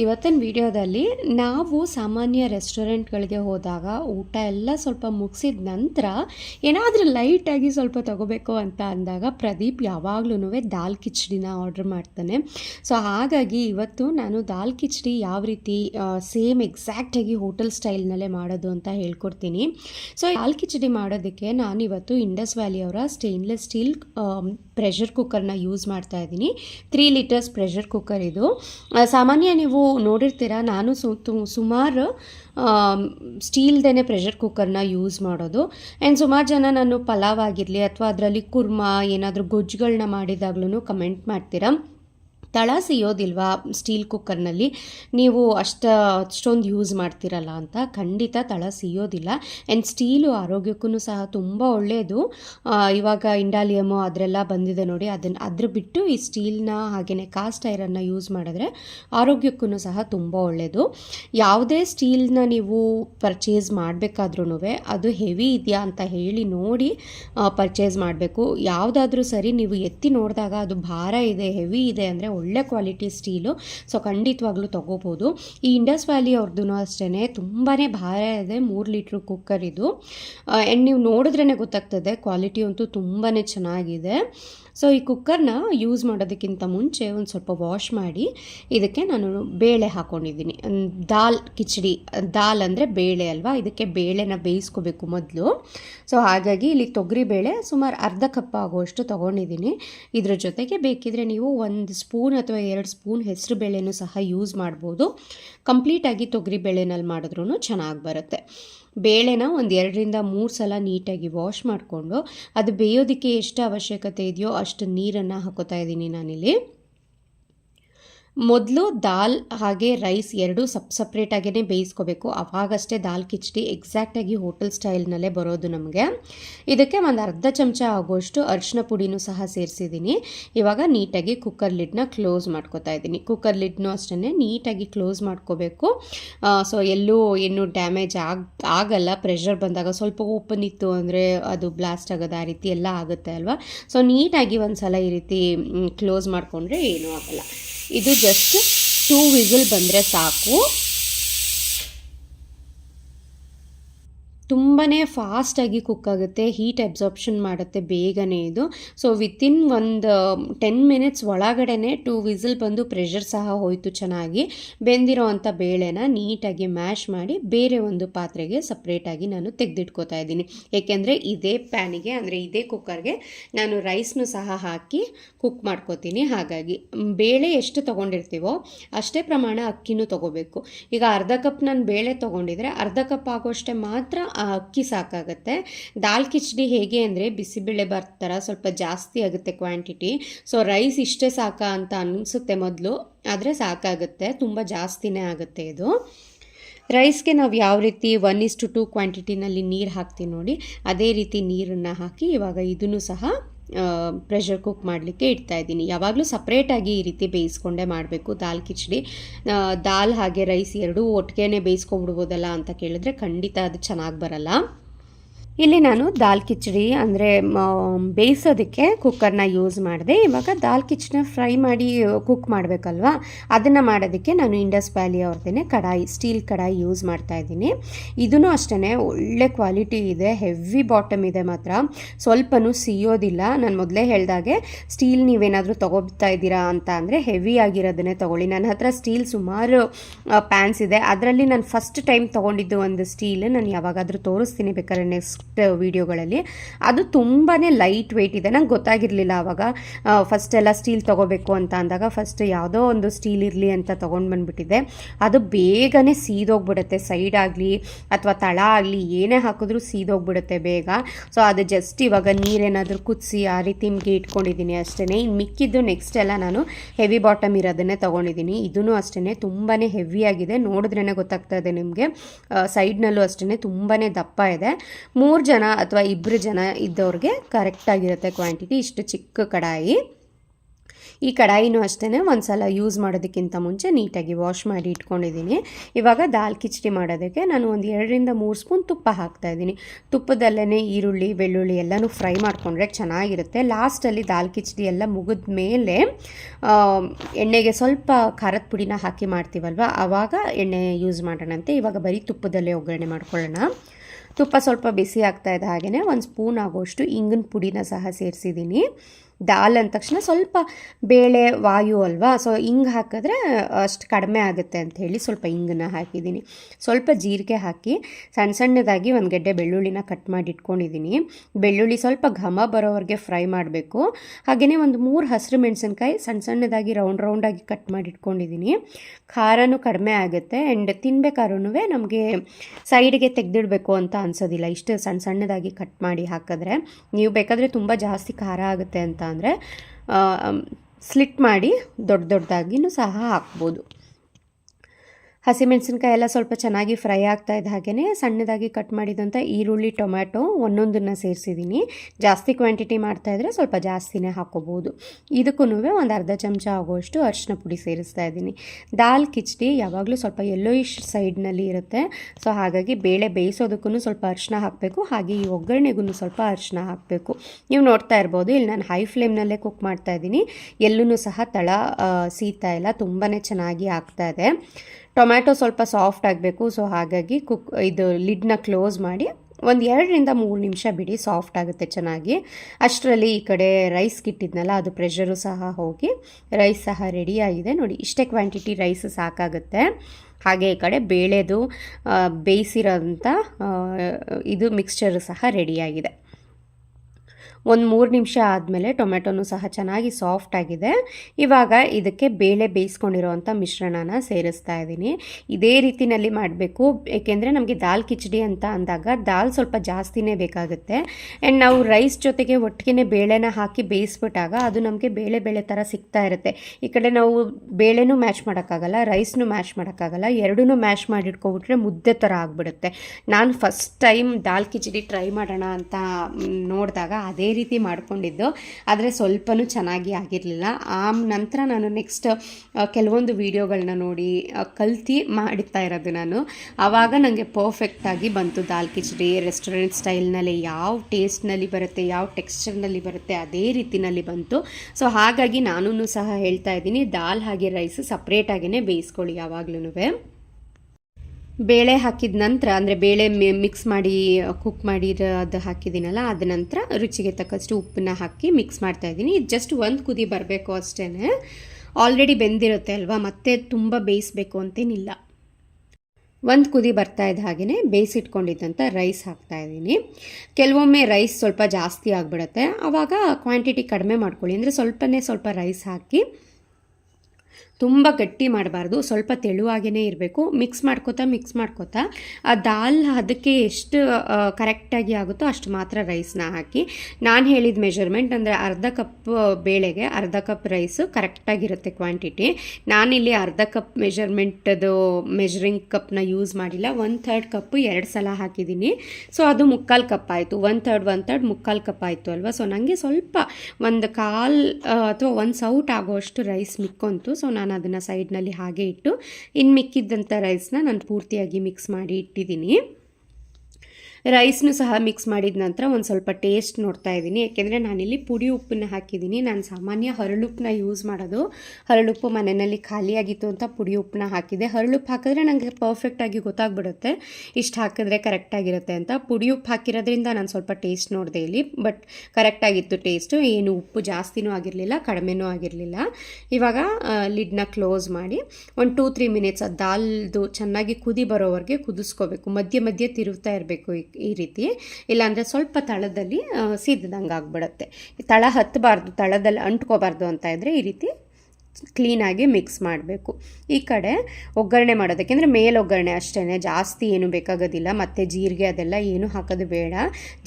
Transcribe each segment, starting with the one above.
ಇವತ್ತಿನ ವಿಡಿಯೋದಲ್ಲಿ ನಾವು ಸಾಮಾನ್ಯ ರೆಸ್ಟೋರೆಂಟ್ಗಳಿಗೆ ಹೋದಾಗ ಊಟ ಎಲ್ಲ ಸ್ವಲ್ಪ ಮುಗಿಸಿದ ನಂತರ ಏನಾದರೂ ಲೈಟಾಗಿ ಸ್ವಲ್ಪ ತಗೋಬೇಕು ಅಂತ ಅಂದಾಗ ಪ್ರದೀಪ್ ಯಾವಾಗ್ಲೂ ದಾಲ್ ಕಿಚಡಿನ ಆರ್ಡ್ರ್ ಮಾಡ್ತಾನೆ. ಸೊ ಹಾಗಾಗಿ ಇವತ್ತು ನಾನು ದಾಲ್ ಕಿಚಡಿ ಯಾವ ರೀತಿ ಸೇಮ್ ಎಕ್ಸಾಕ್ಟಾಗಿ ಹೋಟೆಲ್ ಸ್ಟೈಲ್ನಲ್ಲೇ ಮಾಡೋದು ಅಂತ ಹೇಳ್ಕೊಡ್ತೀನಿ. ಸೊ ದಾಲ್ ಕಿಚಡಿ ಮಾಡೋದಕ್ಕೆ ನಾನು ಇವತ್ತು ಇಂಡಸ್ ವ್ಯಾಲಿ ಅವರ ಸ್ಟೇನ್ಲೆಸ್ ಸ್ಟೀಲ್ ಪ್ರೆಷರ್ ಕುಕ್ಕರ್ನ ಯೂಸ್ ಮಾಡ್ತಾ ಇದ್ದೀನಿ. ತ್ರೀ ಲೀಟರ್ಸ್ ಪ್ರೆಷರ್ ಕುಕ್ಕರ್ ಇದು. ಸಾಮಾನ್ಯ ನೀವು ನೋಡಿರ್ತೀರ? ನಾನು ಸು ಸುಮಾರು ಸ್ಟೀಲ್ದೇ ಪ್ರೆಷರ್ ಕುಕ್ಕರ್ನ ಯೂಸ್ ಮಾಡೋದು. ಆ್ಯಂಡ್ ಸುಮಾರು ಜನ ನಾನು ಪಲಾವ್ ಆಗಿರಲಿ ಅಥವಾ ಅದರಲ್ಲಿ ಕುರ್ಮಾ ಏನಾದರೂ ಗೊಜ್ಜುಗಳನ್ನ ಮಾಡಿದಾಗ್ಲೂ ಕಮೆಂಟ್ ಮಾಡ್ತೀರಾ? ತಳ ಸಿಯೋದಿಲ್ವಾ ಸ್ಟೀಲ್ ಕುಕ್ಕರ್ನಲ್ಲಿ? ನೀವು ಅಷ್ಟ, ಅಷ್ಟೊಂದು ಯೂಸ್ ಮಾಡ್ತಿರಲ್ಲ ಅಂತ ಖಂಡಿತ ತಳ ಸಿಯೋದಿಲ್ಲ ಆ್ಯಂಡ್ ಸ್ಟೀಲು ಆರೋಗ್ಯಕ್ಕೂ ಸಹ ತುಂಬ ಒಳ್ಳೆಯದು ಇವಾಗ ಇಂಡಾಲಿಯಮು ಅದರೆಲ್ಲ ಬಂದಿದೆ ನೋಡಿ ಅದನ್ನು ಅದ್ರ ಬಿಟ್ಟು ಈ ಸ್ಟೀಲ್ನ ಹಾಗೆಯೇ ಕಾಸ್ಟ್ ಐರನ್ನ ಯೂಸ್ ಮಾಡಿದ್ರೆ ಆರೋಗ್ಯಕ್ಕೂ ಸಹ ತುಂಬ ಒಳ್ಳೆಯದು ಯಾವುದೇ ಸ್ಟೀಲ್ನ ನೀವು ಪರ್ಚೇಸ್ ಮಾಡಬೇಕಾದ್ರೂ ಅದು ಹೆವಿ ಇದೆಯಾ ಅಂತ ಹೇಳಿ ನೋಡಿ ಪರ್ಚೇಸ್ ಮಾಡಬೇಕು. ಯಾವುದಾದ್ರೂ ಸರಿ ನೀವು ಎತ್ತಿ ನೋಡಿದಾಗ ಅದು ಭಾರ ಇದೆ ಹೆವಿ ಇದೆ ಅಂದರೆ ಒಳ್ಳೆ ಕ್ವಾಲಿಟಿ ಸ್ಟೀಲು ಸೊ ಖಂಡಿತವಾಗ್ಲೂ ತೊಗೋಬೋದು. ಈ ಇಂಡಸ್ ವ್ಯಾಲಿ ಅವ್ರದ್ದು ಅಷ್ಟೇ ತುಂಬಾ ಭಾರ ಇದೆ, ಮೂರು ಲೀಟ್ರ್ ಕುಕ್ಕರ್ ಇದು. ಆ್ಯಂಡ್ ನೀವು ನೋಡಿದ್ರೇ ಗೊತ್ತಾಗ್ತದೆ ಕ್ವಾಲಿಟಿ ಅಂತೂ ತುಂಬಾ ಚೆನ್ನಾಗಿದೆ. ಸೊ ಈ ಕುಕ್ಕರ್ನ ಯೂಸ್ ಮಾಡೋದಕ್ಕಿಂತ ಮುಂಚೆ ಒಂದು ಸ್ವಲ್ಪ ವಾಶ್ ಮಾಡಿ, ಇದಕ್ಕೆ ನಾನು ಬೇಳೆ ಹಾಕ್ಕೊಂಡಿದ್ದೀನಿ ದಾಲ್, ಕಿಚಡಿ ದಾಲ್ ಅಂದರೆ ಬೇಳೆ ಅಲ್ವಾ? ಇದಕ್ಕೆ ಬೇಳೆನ ಬೇಯಿಸ್ಕೋಬೇಕು ಮೊದಲು. ಸೊ ಹಾಗಾಗಿ ಇಲ್ಲಿ ತೊಗರಿ ಬೇಳೆ ಸುಮಾರು ಅರ್ಧ ಕಪ್ ಆಗುವಷ್ಟು ತೊಗೊಂಡಿದ್ದೀನಿ. ಇದ್ರ ಜೊತೆಗೆ ಬೇಕಿದ್ರೆ ನೀವು ಒಂದು ಸ್ಪೂನ್ ಅಥವಾ ಎರಡು ಸ್ಪೂನ್ ಹೆಸರು ಬೇಳೆನೂ ಸಹ ಯೂಸ್ ಮಾಡ್ಬೋದು. ಕಂಪ್ಲೀಟಾಗಿ ತೊಗರಿ ಬೇಳೆನಲ್ಲಿ ಮಾಡಿದ್ರೂ ಚೆನ್ನಾಗಿ ಬರುತ್ತೆ. ಬೇಳೆನ ಒಂದು ಎರಡರಿಂದ ಮೂರು ಸಲ ನೀಟಾಗಿ ವಾಶ್ ಮಾಡಿಕೊಂಡು ಅದು ಬೇಯೋದಕ್ಕೆ ಎಷ್ಟು ಅವಶ್ಯಕತೆ ಇದೆಯೋ ಅಷ್ಟು ನೀರನ್ನು ಹಾಕೋತಾ ಇದ್ದೀನಿ ನಾನಿಲ್ಲಿ. ಮೊದಲು ದಾಲ್ ಹಾಗೆ ರೈಸ್ ಎರಡೂ ಸಪ್ ಸಪ್ರೇಟಾಗೇ ಬೇಯಿಸ್ಕೋಬೇಕು. ಅವಾಗಷ್ಟೇ ದಾಲ್ ಕಿಚಡಿ ಎಕ್ಸಾಕ್ಟಾಗಿ ಹೋಟೆಲ್ ಸ್ಟೈಲ್ನಲ್ಲೇ ಬರೋದು ನಮಗೆ. ಇದಕ್ಕೆ ಒಂದು ಅರ್ಧ ಚಮಚ ಆಗುವಷ್ಟು ಅರಿಶಿನ ಪುಡಿನೂ ಸಹ ಸೇರಿಸಿದ್ದೀನಿ. ಇವಾಗ ನೀಟಾಗಿ ಕುಕ್ಕರ್ ಲಿಡ್ನ ಕ್ಲೋಸ್ ಮಾಡ್ಕೋತಾ ಇದ್ದೀನಿ. ಕುಕ್ಕರ್ ಲಿಡ್ನು ಅಷ್ಟೇ ನೀಟಾಗಿ ಕ್ಲೋಸ್ ಮಾಡ್ಕೋಬೇಕು. ಸೊ ಎಲ್ಲೂ ಏನು ಡ್ಯಾಮೇಜ್ ಆಗ, ಆಗಲ್ಲ. ಪ್ರೆಷರ್ ಬಂದಾಗ ಸ್ವಲ್ಪ ಓಪನ್ ಇತ್ತು ಅಂದರೆ ಅದು ಬ್ಲಾಸ್ಟ್ ಆಗೋದು ಆ ರೀತಿ ಎಲ್ಲ ಆಗುತ್ತೆ ಅಲ್ವಾ? ಸೊ ನೀಟಾಗಿ ಒಂದು ಸಲ ಈ ರೀತಿ ಕ್ಲೋಸ್ ಮಾಡಿಕೊಂಡ್ರೆ ಏನೂ ಆಗಲ್ಲ. ಇದು ಜಸ್ಟ್ ಟೂ ವಿಸಿಲ್ ಬಂದರೆ ಸಾಕು. ತುಂಬಾ ಫಾಸ್ಟಾಗಿ ಕುಕ್ ಆಗುತ್ತೆ ಹೀಟ್ ಅಬ್ಸಾರ್ಪ್ಷನ್ ಮಾಡುತ್ತೆ ಬೇಗನೆ ಇದು. ಸೊ ವಿತಿನ್ ಒಂದು ಟೆನ್ ಮಿನಿಟ್ಸ್ ಒಳಗಡೆನೆ ಟೂ ವಿಸಿಲ್ ಬಂದು ಪ್ರೆಷರ್ ಸಹ ಹೋಯಿತು ಚೆನ್ನಾಗಿ. ಬೆಂದಿರೋ ಅಂಥ ಬೇಳೆನ ನೀಟಾಗಿ ಮ್ಯಾಶ್ ಮಾಡಿ ಬೇರೆ ಒಂದು ಪಾತ್ರೆಗೆ ಸಪ್ರೇಟಾಗಿ ನಾನು ತೆಗೆದಿಟ್ಕೋತಾ ಇದ್ದೀನಿ. ಏಕೆಂದರೆ ಇದೇ ಪ್ಯಾನಿಗೆ ಅಂದರೆ ಇದೇ ಕುಕ್ಕರ್ಗೆ ನಾನು ರೈಸ್ನು ಸಹ ಹಾಕಿ ಕುಕ್ ಮಾಡ್ಕೋತೀನಿ. ಹಾಗಾಗಿ ಬೇಳೆ ಎಷ್ಟು ತೊಗೊಂಡಿರ್ತೀವೋ ಅಷ್ಟೇ ಪ್ರಮಾಣ ಅಕ್ಕಿನೂ ತೊಗೋಬೇಕು. ಈಗ ಅರ್ಧ ಕಪ್ ನಾನು ಬೇಳೆ ತೊಗೊಂಡಿದ್ರೆ ಅರ್ಧ ಕಪ್ ಆಗೋಷ್ಟೇ ಮಾತ್ರ ಅಕ್ಕಿ ಸಾಕಾಗುತ್ತೆ. ದಾಲ್ ಕಿಚಡಿ ಹೇಗೆ ಅಂದರೆ ಬಿಸಿಬೇಳೆ ಬರ್ತಾರ ಸ್ವಲ್ಪ ಜಾಸ್ತಿ ಆಗುತ್ತೆ ಕ್ವಾಂಟಿಟಿ ಸೊ ರೈಸ್ ಇಷ್ಟೇ ಸಾಕಾ ಅಂತ ಅನಿಸುತ್ತೆ ಮೊದಲು, ಆದರೆ ಸಾಕಾಗುತ್ತೆ. ತುಂಬ ಜಾಸ್ತಿನೇ ಆಗುತ್ತೆ ಇದು. ರೈಸ್ಗೆ ನಾವು ಯಾವ ರೀತಿ ಒನ್ ಇಸ್ ಟು ಟು ಕ್ವಾಂಟಿಟಿನಲ್ಲಿ ನೀರು ಹಾಕ್ತೀವಿ ನೋಡಿ, ಅದೇ ರೀತಿ ನೀರನ್ನು ಹಾಕಿ ಇವಾಗ ಇದನ್ನು ಸಹ ಪ್ರೆಷರ್ ಕುಕ್ ಮಾಡಲಿಕ್ಕೆ ಇಡ್ತಾ ಇದ್ದೀನಿ. ಯಾವಾಗಲೂ ಸಪ್ರೇಟಾಗಿ ಈ ರೀತಿ ಬೇಯಿಸ್ಕೊಂಡೇ ಮಾಡಬೇಕು. ದಾಲ್ ಕಿಚಡಿ ದಾಲ್ ಹಾಗೆ ರೈಸ್ ಎರಡೂ ಒಟ್ಟಿಗೆ ಬೇಯಿಸ್ಕೊಂಡ್ಬಿಡ್ಬೋದಲ್ಲ ಅಂತ ಕೇಳಿದ್ರೆ ಖಂಡಿತ ಅದು ಚೆನ್ನಾಗಿ ಬರಲ್ಲ. ಇಲ್ಲಿ ನಾನು ದಾಲ್ ಕಿಚಡಿ ಅಂದರೆ ಬೇಯಿಸೋದಕ್ಕೆ ಕುಕ್ಕರ್ನ ಯೂಸ್ ಮಾಡಿದೆ. ಇವಾಗ ದಾಲ್ ಕಿಚಡಿನ ಫ್ರೈ ಮಾಡಿ ಕುಕ್ ಮಾಡಬೇಕಲ್ವಾ? ಅದನ್ನು ಮಾಡೋದಕ್ಕೆ ನಾನು ಇಂಡಸ್ ವ್ಯಾಲಿ ಅವ್ರದ್ದೇ ಕಡಾಯಿ ಸ್ಟೀಲ್ ಕಡಾಯಿ ಯೂಸ್ ಮಾಡ್ತಾ ಇದ್ದೀನಿ. ಇದೂ ಅಷ್ಟೇ ಒಳ್ಳೆ ಕ್ವಾಲಿಟಿ ಇದೆ ಹೆವಿ ಬಾಟಮ್ ಇದೆ ಮಾತ್ರ. ಸ್ವಲ್ಪನೂ ಸಿಯೋದಿಲ್ಲ. ನಾನು ಮೊದಲೇ ಹೇಳ್ದಾಗೆ ಸ್ಟೀಲ್ ನೀವೇನಾದರೂ ತೊಗೋತಾ ಇದ್ದೀರಾ ಅಂತ ಅಂದರೆ ಹೆವಿ ಆಗಿರೋದನ್ನೇ ತೊಗೊಳ್ಳಿ. ನನ್ನ ಹತ್ರ ಸ್ಟೀಲ್ ಸುಮಾರು ಪ್ಯಾನ್ಸ್ ಇದೆ. ಅದರಲ್ಲಿ ನಾನು ಫಸ್ಟ್ ಟೈಮ್ ತೊಗೊಂಡಿದ್ದು ಒಂದು ಸ್ಟೀಲ್ ನಾನು ಯಾವಾಗಾದರೂ ತೋರಿಸ್ತೀನಿ ಬೇಕಾದ್ರೆ ನೆಕ್ಸ್ಟ್ ವೀಡಿಯೋಗಳಲ್ಲಿ ಅದು ತುಂಬಾ ಲೈಟ್ ವೆಯ್ಟ್ ಇದೆ. ನಂಗೆ ಗೊತ್ತಾಗಿರಲಿಲ್ಲ ಆವಾಗ ಫಸ್ಟ್ ಎಲ್ಲ ಸ್ಟೀಲ್ ತೊಗೋಬೇಕು ಅಂತ ಅಂದಾಗ ಫಸ್ಟ್ ಯಾವುದೋ ಒಂದು ಸ್ಟೀಲ್ ಇರಲಿ ಅಂತ ತೊಗೊಂಡು ಬಂದುಬಿಟ್ಟಿದ್ದೆ. ಅದು ಬೇಗನೆ ಸೀದೋಗ್ಬಿಡುತ್ತೆ. ಸೈಡ್ ಆಗಲಿ ಅಥವಾ ತಳ ಆಗಲಿ ಏನೇ ಹಾಕಿದ್ರೂ ಸೀದೋಗ್ಬಿಡುತ್ತೆ ಬೇಗ. ಸೊ ಅದು ಜಸ್ಟ್ ಇವಾಗ ನೀರೇನಾದರೂ ಕುದಿಸಿ ಆ ರೀತಿ ನಿಮಗೆ ಇಟ್ಕೊಂಡಿದ್ದೀನಿ ಅಷ್ಟೇ ಇನ್ನು ಮಿಕ್ಕಿದ್ದು ನೆಕ್ಸ್ಟ್ ಎಲ್ಲ ನಾನು ಹೆವಿ ಬಾಟಮ್ ಇರೋದನ್ನೇ ತೊಗೊಂಡಿದ್ದೀನಿ. ಇದೂ ಅಷ್ಟೇ ತುಂಬಾ ಹೆವಿಯಾಗಿದೆ ನೋಡಿದ್ರೇ ಗೊತ್ತಾಗ್ತಾ ಇದೆ ನಿಮಗೆ. ಸೈಡ್ನಲ್ಲೂ ಅಷ್ಟೇ ತುಂಬಾ ದಪ್ಪ ಇದೆ. ಮೂರು ಜನ ಅಥವಾ ಇಬ್ಬರು ಜನ ಇದ್ದವ್ರಿಗೆ ಕರೆಕ್ಟಾಗಿರುತ್ತೆ ಕ್ವಾಂಟಿಟಿ ಇಷ್ಟು ಚಿಕ್ಕ ಕಡಾಯಿ. ಈ ಕಡಾಯಿನೂ ಅಷ್ಟೇ ಒಂದು ಸಲ ಯೂಸ್ ಮಾಡೋದಕ್ಕಿಂತ ಮುಂಚೆ ನೀಟಾಗಿ ವಾಶ್ ಮಾಡಿ ಇಟ್ಕೊಂಡಿದ್ದೀನಿ. ಇವಾಗ ದಾಲ್ ಕಿಚಡಿ ಮಾಡೋದಕ್ಕೆ ನಾನು ಒಂದು ಎರಡರಿಂದ ಮೂರು ಸ್ಪೂನ್ ತುಪ್ಪ ಹಾಕ್ತಾ ಇದ್ದೀನಿ. ತುಪ್ಪದಲ್ಲೇ ಈರುಳ್ಳಿ, ಬೆಳ್ಳುಳ್ಳಿ ಎಲ್ಲನೂ ಫ್ರೈ ಮಾಡಿಕೊಂಡ್ರೆ ಚೆನ್ನಾಗಿರುತ್ತೆ. ಲಾಸ್ಟಲ್ಲಿ ದಾಲ್ ಕಿಚಡಿ ಎಲ್ಲ ಮುಗಿದ ಮೇಲೆ ಎಣ್ಣೆಗೆ ಸ್ವಲ್ಪ ಖಾರದ ಪುಡಿನ ಹಾಕಿ ಮಾಡ್ತೀವಲ್ವ? ಆವಾಗ ಎಣ್ಣೆ ಯೂಸ್ ಮಾಡೋಣಂತೆ. ಇವಾಗ ಬರೀ ತುಪ್ಪದಲ್ಲೇ ಒಗ್ಗರಣೆ ಮಾಡ್ಕೊಳ್ಳೋಣ. ತುಪ್ಪ ಸ್ವಲ್ಪ ಬಿಸಿ ಆಗ್ತಾ ಇದೆ ಹಾಗೆಯೇ ಒಂದು ಸ್ಪೂನ್ ಆಗೋಷ್ಟು ಇಂಗಿನ ಪುಡಿನ ಸಹ ಸೇರಿಸಿದ್ದೀನಿ. ದಾಲ್ ಅಂದ ತಕ್ಷಣ ಸ್ವಲ್ಪ ಬೇಳೆ, ವಾಯು ಅಲ್ವಾ? ಸೊ ಹಿಂಗೆ ಹಾಕಿದ್ರೆ ಅಷ್ಟು ಕಡಿಮೆ ಆಗುತ್ತೆ ಅಂತ ಹೇಳಿ ಸ್ವಲ್ಪ ಹಿಂಗನ್ನ ಹಾಕಿದ್ದೀನಿ. ಸ್ವಲ್ಪ ಜೀರಿಗೆ ಹಾಕಿ ಸಣ್ಣ ಸಣ್ಣದಾಗಿ ಒಂದು ಗೆಡ್ಡೆ ಬೆಳ್ಳುಳ್ಳಿನ ಕಟ್ ಮಾಡಿ ಇಟ್ಕೊಂಡಿದ್ದೀನಿ. ಬೆಳ್ಳುಳ್ಳಿ ಸ್ವಲ್ಪ ಘಮ ಬರೋವರೆಗೆ ಫ್ರೈ ಮಾಡಬೇಕು. ಹಾಗೆಯೇ ಒಂದು ಮೂರು ಹಸಿರು ಮೆಣಸಿನ್ಕಾಯಿ ಸಣ್ಣ ಸಣ್ಣದಾಗಿ ರೌಂಡ್ ರೌಂಡಾಗಿ ಕಟ್ ಮಾಡಿ ಇಟ್ಕೊಂಡಿದ್ದೀನಿ. ಖಾರನೂ ಕಡಿಮೆ ಆಗುತ್ತೆ ಆ್ಯಂಡ್ ತಿನ್ಬೇಕಾದ್ರೂ ನಮಗೆ ಸೈಡ್ಗೆ ತೆಗೆದಿಡಬೇಕು ಅಂತ ಅನ್ಸೋದಿಲ್ಲ. ಇಷ್ಟು ಸಣ್ಣ ಸಣ್ಣದಾಗಿ ಕಟ್ ಮಾಡಿ ಹಾಕಿದ್ರೆ. ನೀವು ಬೇಕಾದರೆ ತುಂಬ ಜಾಸ್ತಿ ಖಾರ ಆಗುತ್ತೆ ಅಂತ ಅಂದರೆ ಸ್ಲಿಟ್ ಮಾಡಿ ದೊಡ್ಡ ದೊಡ್ಡದಾಗಿನೂ ಸಹ ಹಾಕ್ಬೋದು. ಹಸಿಮೆಣಸಿನ್ಕಾಯಿ ಎಲ್ಲ ಸ್ವಲ್ಪ ಚೆನ್ನಾಗಿ ಫ್ರೈ ಆಗ್ತಾ ಇದ್ದ ಹಾಗೆಯೇ ಸಣ್ಣದಾಗಿ ಕಟ್ ಮಾಡಿದಂಥ ಈರುಳ್ಳಿ, ಟೊಮ್ಯಾಟೊ ಒಂದೊಂದನ್ನು ಸೇರಿಸಿದ್ದೀನಿ. ಜಾಸ್ತಿ ಕ್ವಾಂಟಿಟಿ ಮಾಡ್ತಾಯಿದ್ರೆ ಸ್ವಲ್ಪ ಜಾಸ್ತಿನೇ ಹಾಕೋಬೋದು. ಇದಕ್ಕೂ ಒಂದು ಅರ್ಧ ಚಮಚ ಆಗುವಷ್ಟು ಅರಿಶಿನ ಪುಡಿ ಸೇರಿಸ್ತಾ ಇದ್ದೀನಿ. ದಾಲ್ ಕಿಚಡಿ ಯಾವಾಗಲೂ ಸ್ವಲ್ಪ ಯೆಲ್ಲೋಯಿಶ್ ಸೈಡ್ನಲ್ಲಿ ಇರುತ್ತೆ. ಸೊ, ಹಾಗಾಗಿ ಬೇಳೆ ಬೇಯಿಸೋದಕ್ಕೂ ಸ್ವಲ್ಪ ಅರಿಶಿನ ಹಾಕಬೇಕು. ಹಾಗೆ ಈ ಒಗ್ಗರಣೆಗೂ ಸ್ವಲ್ಪ ಅರಿಶಿನ ಹಾಕಬೇಕು. ನೀವು ನೋಡ್ತಾ ಇರ್ಬೋದು, ಇಲ್ಲಿ ನಾನು ಹೈ ಫ್ಲೇಮ್ನಲ್ಲೇ ಕುಕ್ ಮಾಡ್ತಾ ಇದ್ದೀನಿ. ಎಲ್ಲೂ ಸಹ ತಳ ಸೀತಾ ಇಲ್ಲ ತುಂಬಾ ಚೆನ್ನಾಗಿ ಆಗ್ತಾ ಇದೆ. ಟೊಮ್ಯಾಟೊ ಸ್ವಲ್ಪ ಸಾಫ್ಟ್ ಆಗಬೇಕು. ಸೊ ಹಾಗಾಗಿ ಕುಕ್ ಇದು ಲಿಡ್ನ ಕ್ಲೋಸ್ ಮಾಡಿ ಒಂದು ಎರಡರಿಂದ ಮೂರು ನಿಮಿಷ ಬಿಡಿ, ಸಾಫ್ಟ್ ಆಗುತ್ತೆ ಚೆನ್ನಾಗಿ. ಅಷ್ಟರಲ್ಲಿ ಈ ಕಡೆ ರೈಸ್ ಕಿಟ್ಟಿದ್ನಲ್ಲ, ಅದು ಪ್ರೆಷರು ಸಹ ಹೋಗಿ ರೈಸ್ ಸಹ ರೆಡಿ ಆಗಿದೆ. ನೋಡಿ, ಇಷ್ಟೇ ಕ್ವಾಂಟಿಟಿ ರೈಸ್ ಸಾಕಾಗುತ್ತೆ. ಹಾಗೆ ಈ ಕಡೆ ಬೇಳೆದು ಬೇಯಿಸಿರೋಂಥ ಇದು ಮಿಕ್ಸ್ಚರು ಸಹ ರೆಡಿಯಾಗಿದೆ ಒಂದು ಮೂರು ನಿಮಿಷ ಆದಮೇಲೆ ಟೊಮೆಟೊನೂ ಸಹ ಚೆನ್ನಾಗಿ ಸಾಫ್ಟ್ ಆಗಿದೆ. ಇವಾಗ ಇದಕ್ಕೆ ಬೇಳೆ ಬೇಯಿಸ್ಕೊಂಡಿರೋವಂಥ ಮಿಶ್ರಣನ ಸೇರಿಸ್ತಾ ಇದ್ದೀನಿ. ಇದೇ ರೀತಿಯಲ್ಲಿ ಮಾಡಬೇಕು. ಏಕೆಂದರೆ ನಮಗೆ ದಾಲ್ ಕಿಚಡಿ ಅಂತ ಅಂದಾಗ ದಾಲ್ ಸ್ವಲ್ಪ ಜಾಸ್ತಿನೇ ಬೇಕಾಗುತ್ತೆ. ಆ್ಯಂಡ್ ನಾವು ರೈಸ್ ಜೊತೆಗೆ ಒಟ್ಟಿಗೆ ಬೇಳೆನ ಹಾಕಿ ಬೇಯಿಸ್ಬಿಟ್ಟಾಗ ಅದು ನಮಗೆ ಬೇಳೆ ಬೇಳೆ ಥರ ಸಿಗ್ತಾ ಇರುತ್ತೆ. ಈ ಕಡೆ ನಾವು ಬೇಳೆನೂ ಮ್ಯಾಚ್ ಮಾಡೋಕ್ಕಾಗಲ್ಲ ರೈಸ್ನೂ ಮ್ಯಾಶ್ ಮಾಡೋಕ್ಕಾಗಲ್ಲ. ಎರಡೂ ಮ್ಯಾಶ್ ಮಾಡಿಟ್ಕೊಬಿಟ್ರೆ ಮುದ್ದೆ ಥರ ಆಗಿಬಿಡುತ್ತೆ. ನಾನು first time dal khichdi try ಮಾಡೋಣ ಅಂತ ನೋಡಿದಾಗ ಅದೇ ರೀತಿ ಮಾಡ್ಕೊಂಡಿದ್ದು, ಆದರೆ ಸ್ವಲ್ಪನೂ ಚೆನ್ನಾಗಿ ಆಗಿರಲಿಲ್ಲ. ಆ ನಂತರ ನಾನು ನೆಕ್ಸ್ಟ್ ಕೆಲವೊಂದು ವೀಡಿಯೋಗಳನ್ನ ನೋಡಿ ಕಲ್ತಿ ಮಾಡ್ತಾ ಇರೋದು ನಾನು. ಆವಾಗ ನನಗೆ ಪರ್ಫೆಕ್ಟಾಗಿ ಬಂತು ದಾಲ್ ಕಿಚಡಿ. ರೆಸ್ಟೋರೆಂಟ್ ಸ್ಟೈಲ್ನಲ್ಲಿ ಯಾವ ಟೇಸ್ಟ್ನಲ್ಲಿ ಬರುತ್ತೆ, ಯಾವ ಟೆಕ್ಸ್ಚರ್ನಲ್ಲಿ ಬರುತ್ತೆ ಅದೇ ರೀತಿನಲ್ಲಿ ಬಂತು. ಸೊ ಹಾಗಾಗಿ ನಾನೂ ಸಹ ಹೇಳ್ತಾ ಇದ್ದೀನಿ, ದಾಲ್ ಹಾಗೆ ರೈಸ್ ಸಪ್ರೇಟಾಗಿಯೇ ಬೇಯಿಸ್ಕೊಳ್ಳಿ ಯಾವಾಗ್ಲೂ ಬೇಳೆ ಹಾಕಿದ ನಂತರ, ಅಂದರೆ ಬೇಳೆ ಮಿಕ್ಸ್ ಮಾಡಿ ಕುಕ್ ಮಾಡಿ ಅದು ಹಾಕಿದ್ದೀನಲ್ಲ, ಅದ ನಂತರ ರುಚಿಗೆ ತಕ್ಕಷ್ಟು ಉಪ್ಪನ್ನ ಹಾಕಿ ಮಿಕ್ಸ್ ಮಾಡ್ತಾ ಇದ್ದೀನಿ. ಇದು ಜಸ್ಟ್ ಒಂದು ಕುದಿ ಬರಬೇಕು ಅಷ್ಟೇ ಆಲ್ರೆಡಿ ಬೆಂದಿರುತ್ತೆ ಅಲ್ವಾ? ಮತ್ತೆ ತುಂಬ ಬೇಯಿಸ್ಬೇಕು ಅಂತೇನಿಲ್ಲ. ಒಂದು ಕುದಿ ಬರ್ತಾ ಇದ್ದ ಹಾಗೆಯೇ ಬೇಯಿಸಿಟ್ಕೊಂಡಿದ್ದಂಥ ರೈಸ್ ಹಾಕ್ತಾ ಇದ್ದೀನಿ. ಕೆಲವೊಮ್ಮೆ ರೈಸ್ ಸ್ವಲ್ಪ ಜಾಸ್ತಿ ಆಗಿಬಿಡುತ್ತೆ. ಆವಾಗ ಕ್ವಾಂಟಿಟಿ ಕಡಿಮೆ ಮಾಡ್ಕೊಳ್ಳಿ. ಅಂದರೆ ಸ್ವಲ್ಪನೇ ಸ್ವಲ್ಪ ರೈಸ್ ಹಾಕಿ ತುಂಬ ಗಟ್ಟಿ ಮಾಡಬಾರ್ದು. ಸ್ವಲ್ಪ ತೆಳುವಾಗೇ ಇರಬೇಕು. ಮಿಕ್ಸ್ ಮಾಡ್ಕೋತಾ ಮಿಕ್ಸ್ ಮಾಡ್ಕೋತಾ. ಆ ದಾಲ್ ಅದಕ್ಕೆ ಎಷ್ಟು ಕರೆಕ್ಟಾಗಿ ಆಗುತ್ತೋ ಅಷ್ಟು ಮಾತ್ರ ರೈಸ್ನ ಹಾಕಿ. ನಾನು ಹೇಳಿದ ಮೆಷರ್ಮೆಂಟ್ ಅಂದರೆ ಅರ್ಧ ಕಪ್ ಬೇಳೆಗೆ ಅರ್ಧ ಕಪ್ ರೈಸು ಕರೆಕ್ಟಾಗಿರುತ್ತೆ ಕ್ವಾಂಟಿಟಿ ನಾನಿಲ್ಲಿ ಅರ್ಧ ಕಪ್ ಮೆಷರ್ಮೆಂಟದು ಮೆಷರಿಂಗ್ ಕಪ್ನ ಯೂಸ್ ಮಾಡಿಲ್ಲ. ಒನ್ ಥರ್ಡ್ ಕಪ್ಪು ಎರಡು ಸಲ ಹಾಕಿದ್ದೀನಿ. ಸೊ ಅದು ಮುಕ್ಕಾಲು ಕಪ್ ಆಯಿತು. ಒನ್ ಥರ್ಡ್ ಒನ್ ಥರ್ಡ್ ಮುಕ್ಕಾಲು ಕಪ್ ಆಯಿತು ಅಲ್ವಾ? ಸೊ ನನಗೆ ಸ್ವಲ್ಪ ಒಂದು ಕಾಲು ಅಥವಾ ಒಂದು ಸೌಟ್ ಆಗೋಷ್ಟು ರೈಸ್ ಮಿಕ್ಕೊಂತು. ಸೊ ನಾನು ಅದನ್ನು ಸೈಡ್ನಲ್ಲಿ ಹಾಗೆ ಇಟ್ಟು ಇನ್ನು ಮಿಕ್ಕಿದ್ದಂಥ ರೈಸ್ನ ನಾನು ಪೂರ್ತಿಯಾಗಿ ಮಿಕ್ಸ್ ಮಾಡಿ ಇಟ್ಟಿದ್ದೀನಿ. ರೈಸ್ನು ಸಹ ಮಿಕ್ಸ್ ಮಾಡಿದ ನಂತರ ಒಂದು ಸ್ವಲ್ಪ ಟೇಸ್ಟ್ ನೋಡ್ತಾ ಇದ್ದೀನಿ. ಯಾಕೆಂದರೆ ನಾನಿಲ್ಲಿ ಪುಡಿ ಉಪ್ಪನ್ನ ಹಾಕಿದ್ದೀನಿ. ನಾನು ಸಾಮಾನ್ಯ ಹರಳುಪ್ಪನ್ನ ಯೂಸ್ ಮಾಡೋದು. ಹರಳುಪ್ಪು ಮನೆಯಲ್ಲಿ ಖಾಲಿಯಾಗಿತ್ತು ಅಂತ ಪುಡಿ ಉಪ್ಪನ್ನ ಹಾಕಿದೆ. ಹರಳುಪ್ಪು ಹಾಕಿದ್ರೆ ನನಗೆ ಪರ್ಫೆಕ್ಟಾಗಿ ಗೊತ್ತಾಗ್ಬಿಡುತ್ತೆ. ಇಷ್ಟು ಹಾಕಿದ್ರೆ ಕರೆಕ್ಟಾಗಿರುತ್ತೆ ಅಂತ. ಪುಡಿ ಉಪ್ಪು ಹಾಕಿರೋದ್ರಿಂದ ನಾನು ಸ್ವಲ್ಪ ಟೇಸ್ಟ್ ನೋಡಿದೆ ಇಲ್ಲಿ. ಬಟ್ ಕರೆಕ್ಟಾಗಿತ್ತು ಟೇಸ್ಟು ಏನು ಉಪ್ಪು ಜಾಸ್ತಿನೂ ಆಗಿರಲಿಲ್ಲ, ಕಡಿಮೆನೂ ಆಗಿರಲಿಲ್ಲ. ಇವಾಗ ಲಿಡ್ನ ಕ್ಲೋಸ್ ಮಾಡಿ ಒಂದು ಟೂ ತ್ರೀ ಮಿನಿಟ್ಸ್ ಅದು ದಾಲ್ದು ಚೆನ್ನಾಗಿ ಕುದಿ ಬರೋವರೆಗೆ ಕುದಿಸ್ಕೋಬೇಕು. ಮಧ್ಯೆ ಮಧ್ಯೆ ತಿರುಗ್ತಾ ಇರಬೇಕು ಈ ರೀತಿ ಇಲ್ಲಾಂದರೆ ಸ್ವಲ್ಪ ತಳದಲ್ಲಿ ಸೀದ್ದಂಗೆ ಆಗ್ಬಿಡುತ್ತೆ ತಳ ಹತ್ತಬಾರ್ದು ತಳದಲ್ಲಿ ಅಂಟ್ಕೋಬಾರ್ದು ಅಂತ ಇದ್ದರೆ ಈ ರೀತಿ ಕ್ಲೀನಾಗಿ ಮಿಕ್ಸ್ ಮಾಡಬೇಕು. ಈ ಕಡೆ ಒಗ್ಗರಣೆ ಮಾಡೋದಕ್ಕೆ, ಅಂದರೆ ಮೇಲೆ ಒಗ್ಗರಣೆ ಅಷ್ಟೇ ಜಾಸ್ತಿ ಏನು ಬೇಕಾಗೋದಿಲ್ಲ, ಮತ್ತು ಜೀರಿಗೆ ಅದೆಲ್ಲ ಏನು ಹಾಕೋದು ಬೇಡ.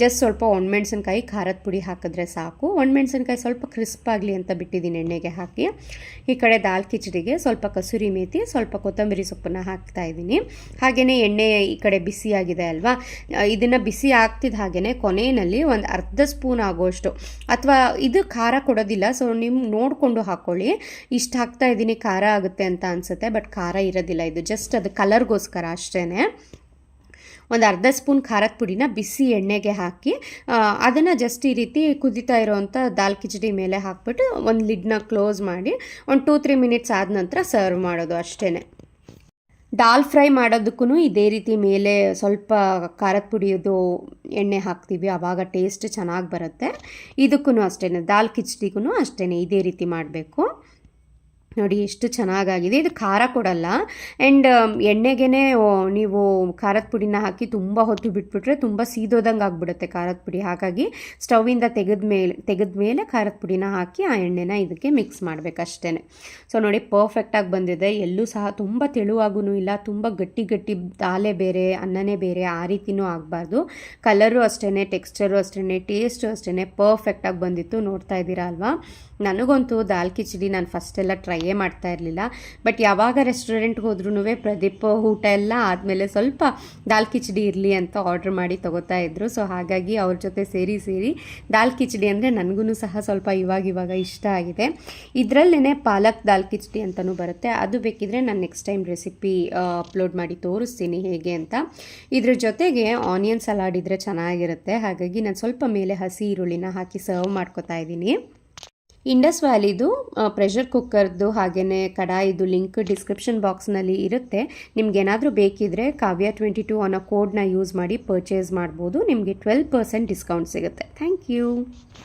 ಜಸ್ಟ್ ಸ್ವಲ್ಪ ಒಣಮೆಣ್ಸಿನ್ಕಾಯಿ, ಖಾರದ ಪುಡಿ ಹಾಕಿದ್ರೆ ಸಾಕು. ಒಣಮೆಣ್ಸಿನ್ಕಾಯಿ ಸ್ವಲ್ಪ ಕ್ರಿಸ್ಪ್ ಆಗಲಿ ಅಂತ ಬಿಟ್ಟಿದ್ದೀನಿ ಎಣ್ಣೆಗೆ ಹಾಕಿ. ಈ ಕಡೆ ದಾಲ್ ಕಿಚಡಿಗೆ ಸ್ವಲ್ಪ ಕಸೂರಿ ಮೇಥಿ ಸ್ವಲ್ಪ ಕೊತ್ತಂಬರಿ ಸೊಪ್ಪನ್ನು ಹಾಕ್ತಾ ಇದ್ದೀನಿ. ಹಾಗೆಯೇ ಎಣ್ಣೆ ಈ ಕಡೆ ಬಿಸಿಯಾಗಿದೆ ಅಲ್ವಾ? ಇದನ್ನು ಬಿಸಿ ಆಗ್ತಿದ್ದ ಹಾಗೆಯೇ ಕೊನೆಯಲ್ಲಿ ಒಂದು ಅರ್ಧ ಸ್ಪೂನ್ ಆಗೋಷ್ಟು, ಅಥವಾ ಇದು ಖಾರ ಕೊಡೋದಿಲ್ಲ, ಸೊ ನಿಮ್ಮ ನೋಡಿಕೊಂಡು ಹಾಕ್ಕೊಳ್ಳಿ ಇಷ್ಟು ಹಾಕ್ತಾ ಇದ್ದೀನಿ, ಖಾರ ಆಗುತ್ತೆ ಅಂತ ಅನಿಸುತ್ತೆ, ಬಟ್ ಖಾರ ಇರೋದಿಲ್ಲ ಇದು. ಜಸ್ಟ್ ಅದು ಕಲರ್ಗೋಸ್ಕರ ಅಷ್ಟೇ ಒಂದು ಅರ್ಧ ಸ್ಪೂನ್ ಖಾರದ ಪುಡಿನ ಬಿಸಿ ಎಣ್ಣೆಗೆ ಹಾಕಿ ಅದನ್ನು ಜಸ್ಟ್ ಈ ರೀತಿ ಕುದಿತಾ ಇರೋವಂಥ ದಾಲ್ ಕಿಚಡಿ ಮೇಲೆ ಹಾಕ್ಬಿಟ್ಟು ಒಂದು ಲಿಡ್ನ ಕ್ಲೋಸ್ ಮಾಡಿ, ಒಂದು ಟೂ ತ್ರೀ ಮಿನಿಟ್ಸ್ ಆದ ನಂತರ ಸರ್ವ್ ಮಾಡೋದು ಅಷ್ಟೇ ದಾಲ್ ಫ್ರೈ ಮಾಡೋದಕ್ಕೂ ಇದೇ ರೀತಿ ಮೇಲೆ ಸ್ವಲ್ಪ ಖಾರದ ಪುಡಿಯೋದು ಎಣ್ಣೆ ಹಾಕ್ತೀವಿ ಆವಾಗ ಟೇಸ್ಟ್ ಚೆನ್ನಾಗಿ ಬರುತ್ತೆ. ಇದಕ್ಕೂ ಅಷ್ಟೇ ದಾಲ್ ಕಿಚಡಿಗೂ ಅಷ್ಟೇ ಇದೇ ರೀತಿ ಮಾಡಬೇಕು. ನೋಡಿ ಎಷ್ಟು ಚೆನ್ನಾಗಾಗಿದೆ. ಇದು ಖಾರ ಕೊಡಲ್ಲ. ಆ್ಯಂಡ್ ಎಣ್ಣೆಗೇ ನೀವು ಖಾರದ ಪುಡಿನ ಹಾಕಿ ತುಂಬ ಹೊತ್ತು ಬಿಟ್ಬಿಟ್ರೆ ತುಂಬ ಸೀದೋದಂಗೆ ಆಗಿಬಿಡುತ್ತೆ ಖಾರದ ಪುಡಿ. ಹಾಗಾಗಿ ಸ್ಟವಿಂದ ತೆಗೆದ ಮೇಲೆ ತೆಗೆದ ಮೇಲೆ ಖಾರದ ಪುಡಿನ ಹಾಕಿ ಆ ಎಣ್ಣೆನ ಇದಕ್ಕೆ ಮಿಕ್ಸ್ ಮಾಡಬೇಕಷ್ಟೇ ಸೊ, ನೋಡಿ ಪರ್ಫೆಕ್ಟಾಗಿ ಬಂದಿದೆ. ಎಲ್ಲೂ ಸಹ ತುಂಬ ತೆಳುವಾಗೂ ಇಲ್ಲ. ತುಂಬ ಗಟ್ಟಿ ಗಟ್ಟಿ ದಾಲೆ ಬೇರೆ, ಅನ್ನನೇ ಬೇರೆ, ಆ ರೀತಿನೂ ಆಗಬಾರ್ದು. ಕಲರು ಅಷ್ಟೇ ಟೆಕ್ಸ್ಚರು ಅಷ್ಟೇ ಟೇಸ್ಟು ಅಷ್ಟೇ ಪರ್ಫೆಕ್ಟಾಗಿ ಬಂದಿತ್ತು. ನೋಡ್ತಾ ಇದ್ದೀರಾ ಅಲ್ವಾ? ನನಗಂತೂ ದಾಲ್ ಕಿಚಡಿ ನಾನು ಫಸ್ಟೆಲ್ಲ ಟ್ರೈಯೇ ಮಾಡ್ತಾ ಇರಲಿಲ್ಲ. ಬಟ್ ಯಾವಾಗ ರೆಸ್ಟೋರೆಂಟ್ಗೆ ಹೋದ್ರೂ ಪ್ರದೀಪ್, ಊಟ ಎಲ್ಲ ಆದಮೇಲೆ ಸ್ವಲ್ಪ ದಾಲ್ ಕಿಚಡಿ ಇರಲಿ ಅಂತ ಆರ್ಡ್ರ್ ಮಾಡಿ ತೊಗೋತಾ ಇದ್ದರು ಸೊ ಹಾಗಾಗಿ ಅವ್ರ ಜೊತೆ ಸೇರಿ ಸೇರಿ ದಾಲ್ ಕಿಚಡಿ ಅಂದರೆ ನನಗೂ ಸಹ ಸ್ವಲ್ಪ ಇವಾಗ ಇವಾಗ ಇಷ್ಟ ಆಗಿದೆ. ಇದರಲ್ಲೇ ಪಾಲಕ್ ದಾಲ್ ಕಿಚಡಿ ಅಂತಲೂ ಬರುತ್ತೆ. ಅದು ಬೇಕಿದ್ರೆ ನಾನು ನೆಕ್ಸ್ಟ್ ಟೈಮ್ ರೆಸಿಪಿ ಅಪ್ಲೋಡ್ ಮಾಡಿ ತೋರಿಸ್ತೀನಿ ಹೇಗೆ ಅಂತ. ಇದ್ರ ಜೊತೆಗೆ ಆನಿಯನ್ ಸಲಾಡ್ ಇದ್ದರೆ ಚೆನ್ನಾಗಿರುತ್ತೆ. ಹಾಗಾಗಿ ನಾನು ಸ್ವಲ್ಪ ಮೇಲೆ ಹಸಿ ಈರುಳ್ಳಿನ ಹಾಕಿ ಸರ್ವ್ ಮಾಡ್ಕೊತಾ ಇದ್ದೀನಿ. ಇಂಡಸ್ ವ್ಯಾಲಿದು ಪ್ರೆಷರ್ ಕುಕ್ಕರ್ದು ಹಾಗೆಯೇ ಕಡಾಯಿದು ಲಿಂಕ್ ಡಿಸ್ಕ್ರಿಪ್ಷನ್ ಬಾಕ್ಸ್ನಲ್ಲಿ ಇರುತ್ತೆ. ನಿಮ್ಗೇನಾದರೂ ಬೇಕಿದ್ದರೆ ಕಾವ್ಯ ಟ್ವೆಂಟಿ ಟು ಅನ್ನೋ ಕೋಡ್ನ ಯೂಸ್ ಮಾಡಿ ಪರ್ಚೇಸ್ ಮಾಡ್ಬೋದು. ನಿಮಗೆ ಟ್ವೆಲ್ ಪರ್ಸೆಂಟ್ ಡಿಸ್ಕೌಂಟ್ ಸಿಗುತ್ತೆ. Thank you